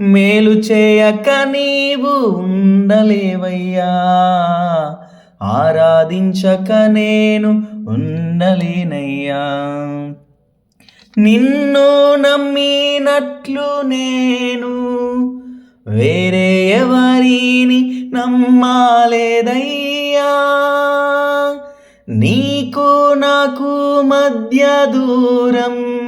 మేలు చేయక నీవు ఉండలేవయ్యా. ఆరాధించక నేను ఉండలేనయ్యా. నిన్ను నమ్మినట్లు నేను వేరే ఎవరిని నమ్మాలేదయ్యా. నీకు నాకు మధ్య దూరం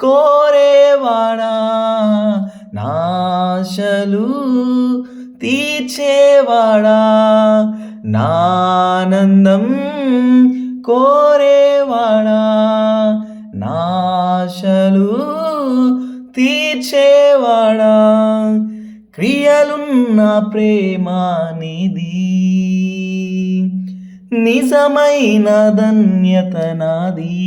కోరేవాడా? నాశలు తీర్చేవాడా? నానందం కోరేవాడా? నాశలు తీర్చేవాడా? క్రియలున్న ప్రేమ నిధి నిజమైన ధన్యత నాది.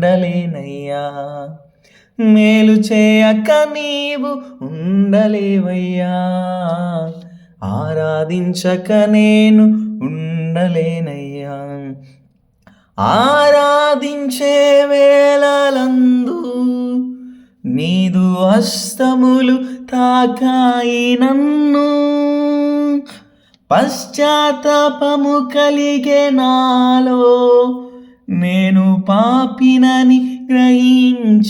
ఉండలేనయ్యా. మేలు చేయక నీవు ఉండలేవయ్యా. ఆరాధించక నేను ఉండలేనయ్యా. ఆరాధించే వేళలందు నీదు హస్తములు తాకాయి నన్ను. పశ్చాత్తాపము కలిగే నాలో నేను పాపినని గ్రహించగానే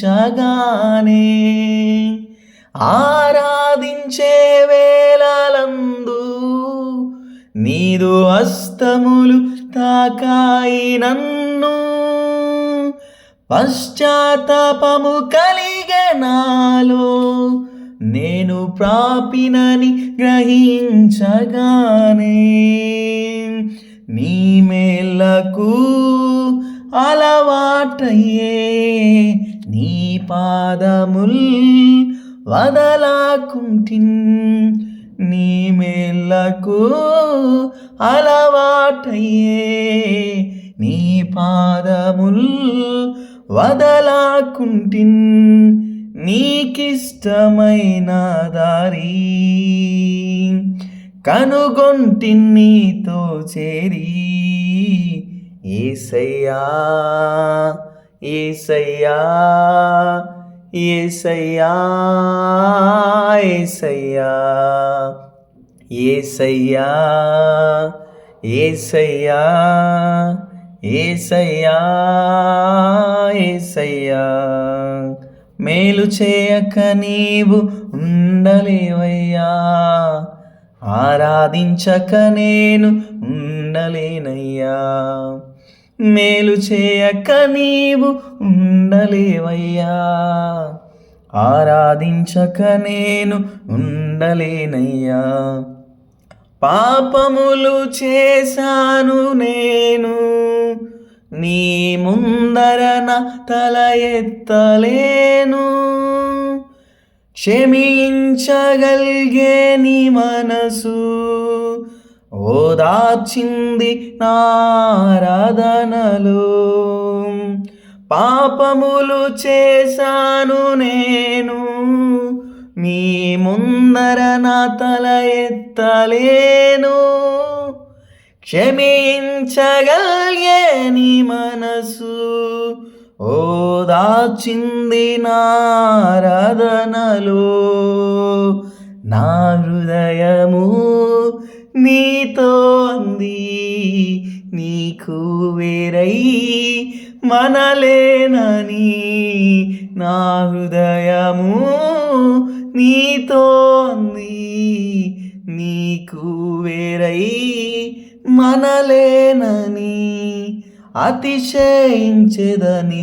ఆరాధించే వేళలందు నీదు హస్తములు తాకాయి నన్ను. పశ్చాత్తాపము కలిగే నాలో నేను ప్రాపినని గ్రహించగానే నీ మేళ్ళకు అలవాటయ్యే నీ పాదముల్ వదలాకుంటిన్ నీ మేళ్ళకు అలవాటయ్యే నీ పాదముల్ వదలాకుంటిన్ నీకిష్టమైన దారి కనుగొంటి నీతో చేరి. ఏసయ్యా ఏసయ్యా ఏసయ్యా ఏసయ్యా ఏసయ్యా ఏసయ్యా ఏసయ్యా ఏసయ్యా మేలు చేయక నీవు ఉండలేవయ్యా. ఆరాధించక నేను ఉండలేనయ్యా. మేలు చేయక నీవు ఉండలేవయ్యా. ఆరాధించక నేను ఉండలేనయ్యా. పాపములు చేశాను నేను నీ ముందరన తల ఎత్తలేను. క్షమించగలిగే నీ మనసు ఓదార్చింది నారాధనలు పాపములు చేశాను నేను. మీ ముందర నా తల ఎత్తలేను. క్షమించగలిగే నీ మనసు. ఓ దాచింది నారాధనలో నా హృదయము నీతో అంది నీకు వేరై మనలేనని నా హృదయము నీతో అంది నీకు వేరై మనలేనని అతిశయించేదని